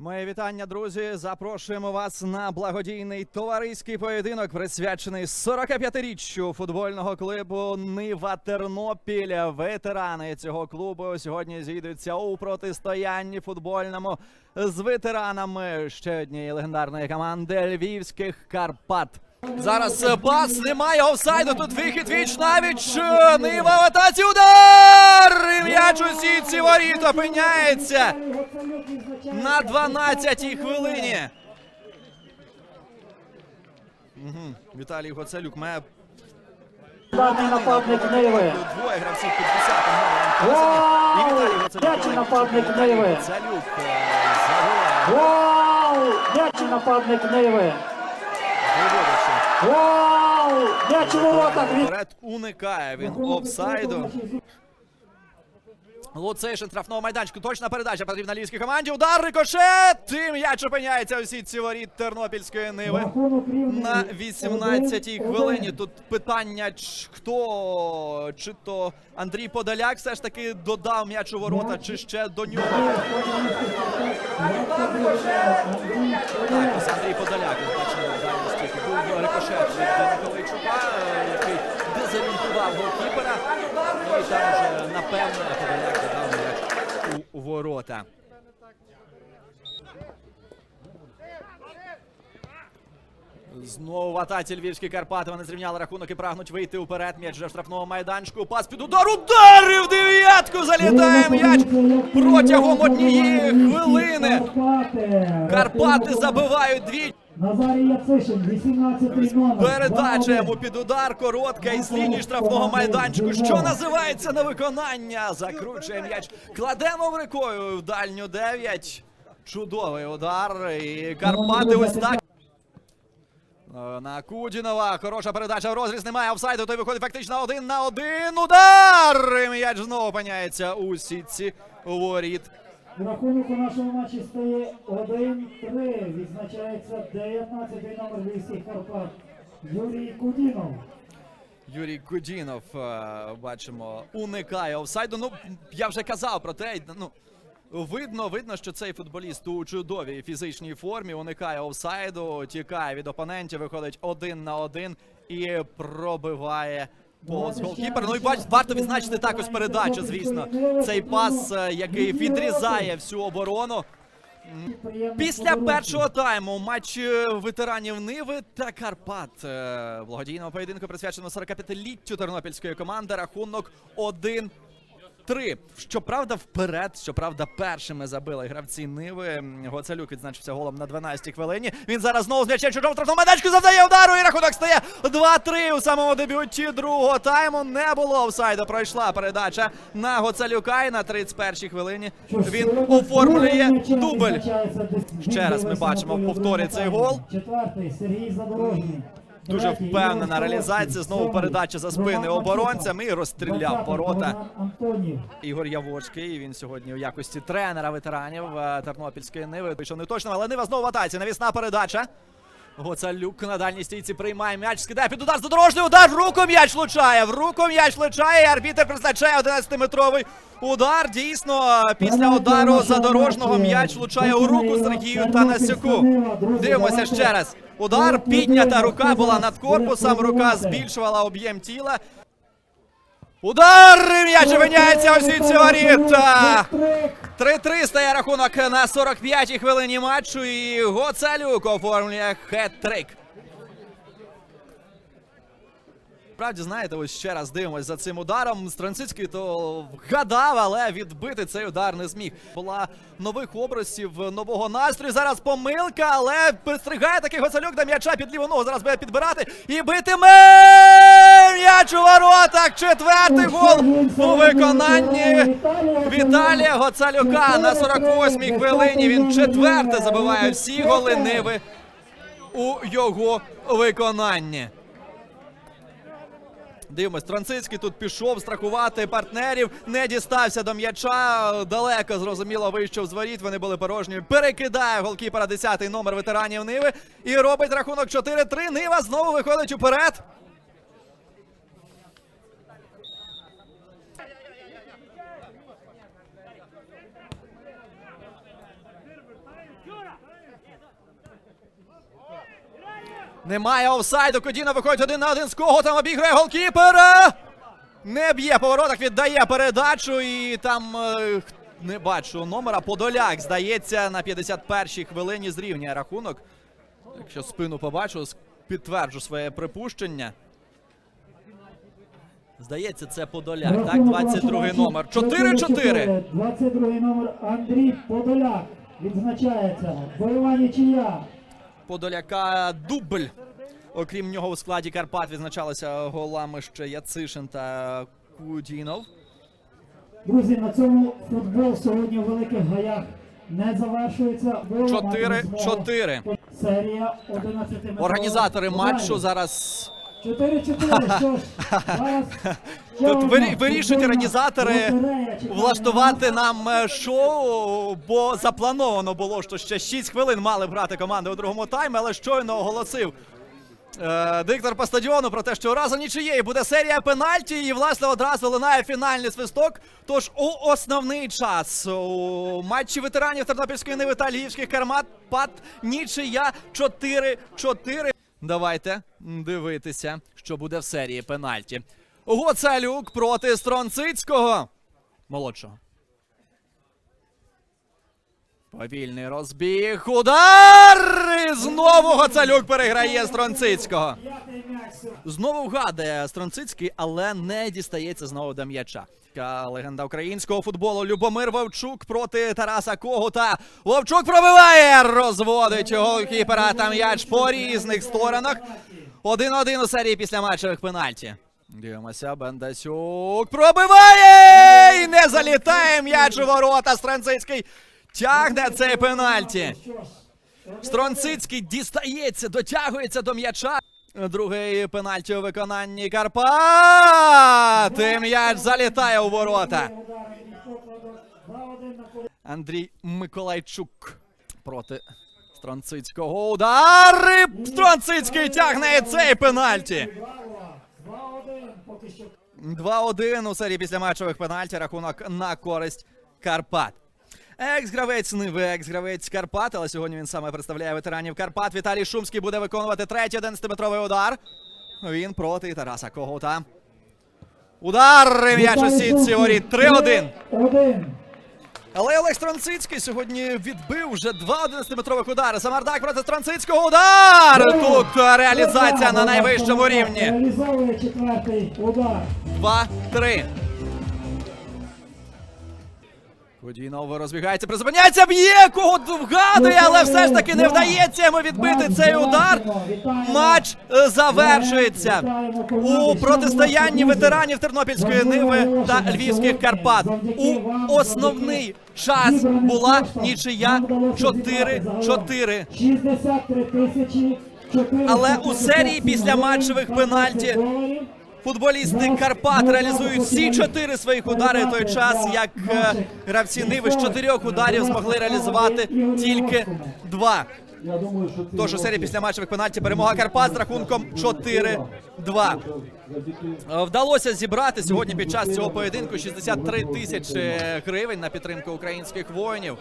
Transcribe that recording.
Моє вітання, друзі. Запрошуємо вас на благодійний товариський поєдинок, присвячений 45-річчю футбольного клубу Нива Тернопіль. Ветерани цього клубу сьогодні зійдуться у протистоянні футбольному з ветеранами ще однієї легендарної команди Львівських Карпат. Зараз пас, немає офсайду. Тут вихід віч навіч. Нива атаці удар! І М'яч у сітці воріт опиняється на 12-й хвилині. Угу. Віталій Гоцелюк має Даний нападник Ниви. двоє гравців під 10 номером. І Віталій Гоцелюк. М'ячий нападник Ниви. Гоцелюк Вау! М'ячий нападник Ниви. виводячи. Вау! М'яч у воротах уникає він офсайду. Луцейшин штрафного майданчику. Точна передача потрібна львівській команді. Удар рикошет! І м'яч опиняється у сітці воріт Тернопільської Ниви. На 18-й хвилині тут питання, хто чи то Андрій Подоляк все ж таки додав м'яч у ворота, чи ще до нього. Так, ось Андрій Подоляк, бачимо. Був рикошет від Миколайчука, який дезорієнтував голкіпера. І там вже напевно Подоляк ворота. Знову в атаці львівські Карпати. Вони зрівняли рахунок і прагнуть вийти уперед. М'яч вже в штрафному майданчику. Пас під удар. Ударив дев'ятку. Залітає м'яч протягом однієї хвилини. Карпати забивають дві. Назарій Яцишин, 18 номер. Передача йому під удар. Коротка із лінії штрафного майданчику. Що називається на виконання? Закручує м'яч. Кладемо в рукою в дальню 9. Чудовий удар. І Карпати ось так. На Кудінова. Хороша передача в розріз. Немає офсайду. Той виходить фактично один на один. Удар! І М'яч знову опиняється у сітці воріт. Рахунок у нашому матчі стає 1-3. Відзначається 19 номер Львівських Карпат. Юрій Кудінов. Юрій Кудінов, е, бачимо, уникає офсайду. Ну, я вже казав про те, ну. Видно, видно, що цей футболіст у чудовій фізичній формі уникає офсайду, тікає від опонентів, виходить один на один і пробиває повз голкіпер. Ну і бач, варто відзначити також передачу, звісно. Цей пас, е, який відрізає всю оборону. Після першого тайму матч е, ветеранів Ниви та Карпат Е, благодійного поєдинку присвячено 45-літтю тернопільської команди. Рахунок 1 3. Щоправда, вперед, щоправда, першими забили гравці Ниви. Гоцелюк відзначився голом на 12-й хвилині. Він зараз знову з м'ячем чужого штрафного завдає удару і рахунок стає 2-3 у самому дебюті другого тайму. Не було офсайду. Пройшла передача на Гоцелюка і на 31-й хвилині він оформлює дубль. Ще раз ми бачимо в повторі цей гол. Четвертий Сергій Задорожний. Дуже впевнена реалізація. Знову передача за спини Роман оборонцям і розстріляв ворота. Ігор Яворський. Він сьогодні у якості тренера ветеранів е, Тернопільської Ниви. Вийшов не точно, але Нива знову в атаці. Навісна передача. Гоцалюк на дальній стійці приймає м'яч, скидає під удар. Задорожний удар. В руку м'яч влучає. В руку м'яч влучає. І арбітер призначає 11-метровий удар. Дійсно, після удару задорожного м'яч влучає у руку Сергію Танасюку. Дивимося ще раз. Удар, піднята рука була над корпусом. Рука збільшувала об'єм тіла. Удар! М'яч опиняється у сітці воріт! 3-3 стає рахунок на 45-й хвилині матчу і Гоцалюк оформлює хет-трик. Справді, знаєте, ось ще раз дивимось за цим ударом. Странцицький то вгадав, але відбити цей удар не зміг. Була нових образів, нового настрою. Зараз помилка, але пристригає такий Гоцалюк до м'яча під ліву ногу. Зараз буде підбирати і битиме м'яч у воротах. Четвертий гол у виконанні Віталія Гоцалюка на 48-й хвилині. Він четверте забиває всі голи Ниви у його виконанні. Дивимось, Транцицький тут пішов страхувати партнерів, не дістався до м'яча. Далеко зрозуміло вийшов з воріт. Вони були порожні. Перекидає голкіпера 10-й номер ветеранів Ниви і робить рахунок 4-3. Нива знову виходить уперед. Немає офсайду. Кодіна виходить один на один з кого там обіграє голкіпера. Не б'є по воротах, віддає передачу і там е, не бачу номера. Подоляк, здається, на 51-й хвилині зрівнює рахунок. Якщо спину побачу, підтверджу своє припущення. Здається, це Подоляк. Так, Рахунок 22 вашого номер. матчу 4-4. 22 номер Андрій Подоляк відзначається. Бойова нічия. Подоляка дубль. Окрім нього у складі Карпат відзначалися голами ще Яцишин та Кудінов. Друзі, на цьому футбол сьогодні в великих гаях не завершується. Чотири-чотири. Серія 11. Організатори матчу зараз 4-4. Що ж, зараз ще Тут одна вирі- вирішують організатори лотерея чекає влаштувати нам е, шоу, бо заплановано було, що ще 6 хвилин мали брати команди у другому таймі, але щойно оголосив е, диктор по стадіону про те, що разу нічиєї буде серія пенальті, і власне одразу лунає фінальний свисток. Тож у основний час у матчі ветеранів Тернопільської Ниви та Львівських Кармат пад нічия 4-4. Давайте дивитися, що буде в серії пенальті. Гоцалюк проти Стронцицького. Молодшого. Повільний розбіг. Удар! І Знову Гоцалюк переграє Стронцицького. Знову вгадує Стронцицький, але не дістається знову до м'яча. Легенда українського футболу Любомир Вовчук проти Тараса Когута. Вовчук пробиває! Розводить голкіпера та м'яч по різних сторонах. Один-один у серії після матчевих пенальті. Дивимося, Бендасюк пробиває! І не залітає м'яч у ворота. Стронцицький тягне цей пенальті. Стронцицький дістається, дотягується до м'яча. Другий пенальті у виконанні Карпат. І м'яч залітає у ворота. удари ніхто продовж. 2-1 на користь. Андрій Миколайчук проти Стронцицького. Удар! І Стронцицький тягне цей пенальті. Браво! 2-1 2-1 у серії після матчових пенальті. Рахунок на користь Карпат. Екс-гравець Ниви, екс-гравець Карпат, але сьогодні він саме представляє ветеранів Карпат. Віталій Шумський буде виконувати третій 11-метровий удар. Він проти Тараса Когута. Удар! М'яч у сітці воріт 3-1. Але Олег Стронцицький сьогодні відбив вже два 11-метрових удари. Самардак проти Стронцицького. Удар! Тут реалізація на найвищому рівні. Реалізовує четвертий удар. 2-3. Розбігається, призупиняється, б'є, кого вгадує, але все ж таки не вдається йому відбити цей удар. Матч е, завершується у протистоянні ветеранів Тернопільської Ниви та Львівських Карпат. У основний час була нічия 4-4. 63 тисячі Але у серії після матчевих пенальті. Футболісти Карпат реалізують всі чотири своїх удари в той час, як е, гравці Ниви з чотирьох ударів змогли реалізувати тільки два. Тож у серії після матчевих пенальті перемога Карпат з рахунком 4-2. Е, Вдалося зібрати сьогодні під час цього поєдинку 63 тисячі гривень на підтримку українських воїнів.